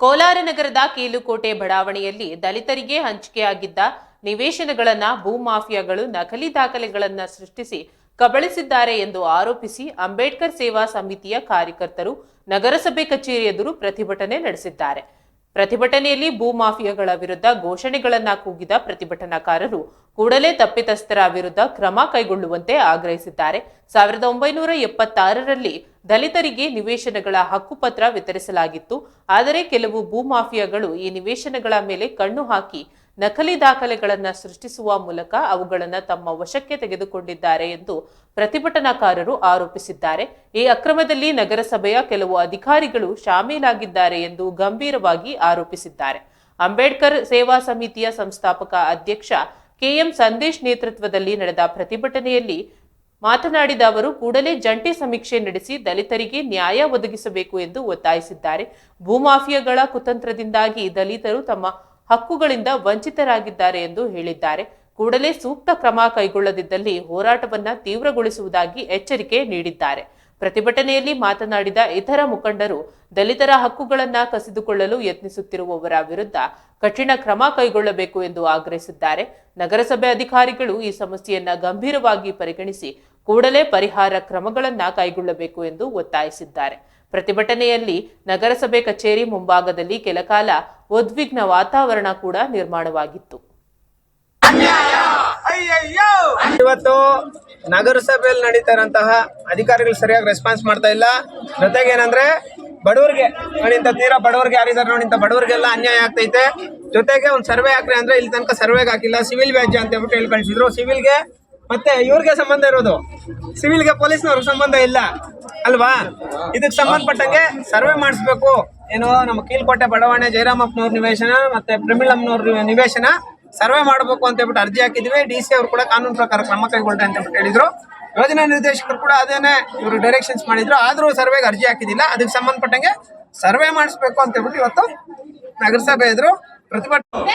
ಕೋಲಾರ ನಗರದ ಕೀಲುಕೋಟೆ ಬಡಾವಣೆಯಲ್ಲಿ ದಲಿತರಿಗೆ ಹಂಚಿಕೆಯಾಗಿದ್ದ ನಿವೇಶನಗಳನ್ನ ಭೂಮಾಫಿಯಾಗಳು ನಕಲಿ ದಾಖಲೆಗಳನ್ನ ಸೃಷ್ಟಿಸಿ ಕಬಳಿಸಿದ್ದಾರೆ ಎಂದು ಆರೋಪಿಸಿ ಅಂಬೇಡ್ಕರ್ ಸೇವಾ ಸಮಿತಿಯ ಕಾರ್ಯಕರ್ತರು ನಗರಸಭೆ ಕಚೇರಿ ಎದುರು ಪ್ರತಿಭಟನೆ ನಡೆಸಿದ್ದಾರೆ. ಪ್ರತಿಭಟನೆಯಲ್ಲಿ ಭೂಮಾಫಿಯಾಗಳ ವಿರುದ್ಧ ಘೋಷಣೆಗಳನ್ನ ಕೂಗಿದ ಪ್ರತಿಭಟನಾಕಾರರು ಕೂಡಲೇ ತಪ್ಪಿತಸ್ಥರ ವಿರುದ್ಧ ಕ್ರಮ ಕೈಗೊಳ್ಳುವಂತೆ ಆಗ್ರಹಿಸಿದ್ದಾರೆ. ಸಾವಿರದ ಒಂಬೈನೂರ ಎಪ್ಪತ್ತಾರರಲ್ಲಿ ದಲಿತರಿಗೆ ನಿವೇಶನಗಳ ಹಕ್ಕುಪತ್ರ ವಿತರಿಸಲಾಗಿತ್ತು. ಆದರೆ ಕೆಲವು ಭೂಮಾಫಿಯಾಗಳು ಈ ನಿವೇಶನಗಳ ಮೇಲೆ ಕಣ್ಣು ಹಾಕಿ ನಕಲಿ ದಾಖಲೆಗಳನ್ನು ಸೃಷ್ಟಿಸುವ ಮೂಲಕ ಅವುಗಳನ್ನು ತಮ್ಮ ವಶಕ್ಕೆ ತೆಗೆದುಕೊಂಡಿದ್ದಾರೆ ಎಂದು ಪ್ರತಿಭಟನಾಕಾರರು ಆರೋಪಿಸಿದ್ದಾರೆ. ಈ ಅಕ್ರಮದಲ್ಲಿ ನಗರಸಭೆಯ ಕೆಲವು ಅಧಿಕಾರಿಗಳು ಶಾಮೀಲಾಗಿದ್ದಾರೆ ಎಂದು ಗಂಭೀರವಾಗಿ ಆರೋಪಿಸಿದ್ದಾರೆ. ಅಂಬೇಡ್ಕರ್ ಸೇವಾ ಸಮಿತಿಯ ಸಂಸ್ಥಾಪಕ ಅಧ್ಯಕ್ಷ ಕೆಎಂ ಸಂದೇಶ್ ನೇತೃತ್ವದಲ್ಲಿ ನಡೆದ ಪ್ರತಿಭಟನೆಯಲ್ಲಿ ಮಾತನಾಡಿದ ಅವರು, ಕೂಡಲೇ ಜಂಟಿ ಸಮೀಕ್ಷೆ ನಡೆಸಿ ದಲಿತರಿಗೆ ನ್ಯಾಯ ಒದಗಿಸಬೇಕು ಎಂದು ಒತ್ತಾಯಿಸಿದ್ದಾರೆ. ಭೂಮಾಫಿಯಾಗಳ ಕುತಂತ್ರದಿಂದಾಗಿ ದಲಿತರು ತಮ್ಮ ಹಕ್ಕುಗಳಿಂದ ವಂಚಿತರಾಗಿದ್ದಾರೆ ಎಂದು ಹೇಳಿದ್ದಾರೆ. ಕೂಡಲೇ ಸೂಕ್ತ ಕ್ರಮ ಕೈಗೊಳ್ಳದಿದ್ದಲ್ಲಿ ಹೋರಾಟವನ್ನ ತೀವ್ರಗೊಳಿಸುವುದಾಗಿ ಎಚ್ಚರಿಕೆ ನೀಡಿದ್ದಾರೆ. ಪ್ರತಿಭಟನೆಯಲ್ಲಿ ಮಾತನಾಡಿದ ಇತರ ಮುಖಂಡರು, ದಲಿತರ ಹಕ್ಕುಗಳನ್ನ ಕಸಿದುಕೊಳ್ಳಲು ಯತ್ನಿಸುತ್ತಿರುವವರ ವಿರುದ್ಧ ಕಠಿಣ ಕ್ರಮ ಕೈಗೊಳ್ಳಬೇಕು ಎಂದು ಆಗ್ರಹಿಸಿದ್ದಾರೆ. ನಗರಸಭೆ ಅಧಿಕಾರಿಗಳು ಈ ಸಮಸ್ಯೆಯನ್ನ ಗಂಭೀರವಾಗಿ ಪರಿಗಣಿಸಿ ಕೂಡಲೇ ಪರಿಹಾರ ಕ್ರಮಗಳನ್ನ ಕೈಗೊಳ್ಳಬೇಕು ಎಂದು ಒತ್ತಾಯಿಸಿದ್ದಾರೆ. ಪ್ರತಿಭಟನೆಯಲ್ಲಿ ನಗರಸಭೆ ಕಚೇರಿ ಮುಂಭಾಗದಲ್ಲಿ ಕೆಲಕಾಲ ಉದ್ವಿಗ್ನ ವಾತಾವರಣ ಕೂಡ ನಿರ್ಮಾಣವಾಗಿತ್ತು. ಇವತ್ತು ನಗರಸಭೆಯಲ್ಲಿ ನಡೀತಾ ಇರೋಂತಹ ಅಧಿಕಾರಿಗಳು ಸರಿಯಾಗಿ ರೆಸ್ಪಾನ್ಸ್ ಮಾಡ್ತಾ ಇಲ್ಲ. ಜೊತೆಗೆ ಏನಂದ್ರೆ, ಬಡವರಿಗೆ ನೋಡಿಂತ ತೀರಾ ಬಡವರಿಗೆ ಯಾರಿದ್ದಾರೆ ನೋಡಿಂತ ಬಡವರಿಗೆಲ್ಲ ಅನ್ಯಾಯ ಆಗ್ತೈತೆ. ಜೊತೆಗೆ ಒಂದು ಸರ್ವೆ ಹಾಕ್ರಿ ಅಂದ್ರೆ ಇಲ್ಲಿ ತನಕ ಸರ್ವೆಗೆ ಹಾಕಿಲ್ಲ. ಸಿವಿಲ್ ವ್ಯಾಜ್ಯ ಅಂತ ಹೇಳ್ಬಿಟ್ಟು ಹೇಳಿ ಕಳಿಸಿದ್ರು. ಸಿವಿಲ್ಗೆ ಮತ್ತೆ ಇವ್ರಿಗೆ ಸಂಬಂಧ ಇರೋದು. ಸಿವಿಲ್ಗೆ ಪೊಲೀಸ್ನವ್ರಿಗೆ ಸಂಬಂಧ ಇಲ್ಲ. ಅಲ್ವಾ? ಇದಕ್ಕೆ ಸಂಬಂಧಪಟ್ಟಂಗೆ ಸರ್ವೆ ಮಾಡಿಸ್ಬೇಕು. ಏನು, ನಮ್ಮ ಕೀಲ್ಕೋಟೆ ಬಡಾವಣೆ ಜಯರಾಮಪ್ಪನವ್ರ ನಿವೇಶನ ಮತ್ತೆ ಪ್ರಮಿಳಮ್ಮನವ್ರ ನಿವೇಶನ ಸರ್ವೆ ಮಾಡಬೇಕು ಅಂತ ಹೇಳ್ಬಿಟ್ಟು ಅರ್ಜಿ ಹಾಕಿದ್ವಿ. ಡಿ ಸಿ ಅವರು ಕೂಡ ಕಾನೂನು ಪ್ರಕಾರ ಕ್ರಮ ಕೈಗೊಳ್ತಾರೆ ಅಂತ ಹೇಳ್ಬಿಟ್ಟು ಹೇಳಿದ್ರು. ಯೋಜನಾ ನಿರ್ದೇಶಕರು ಕೂಡ ಅದೇನೆ ಇವರು ಡೈರೆಕ್ಷನ್ಸ್ ಮಾಡಿದ್ರು. ಆದರೂ ಸರ್ವೆಗೆ ಅರ್ಜಿ ಹಾಕಿದಿಲ್ಲ ಅದಕ್ಕೆ ಸಂಬಂಧಪಟ್ಟಂಗೆ ಸರ್ವೆ ಮಾಡಿಸ್ಬೇಕು ಅಂತ ಹೇಳ್ಬಿಟ್ಟು ಇವತ್ತು ನಗರಸಭೆ ಎದುರು ಪ್ರತಿಭಟನೆ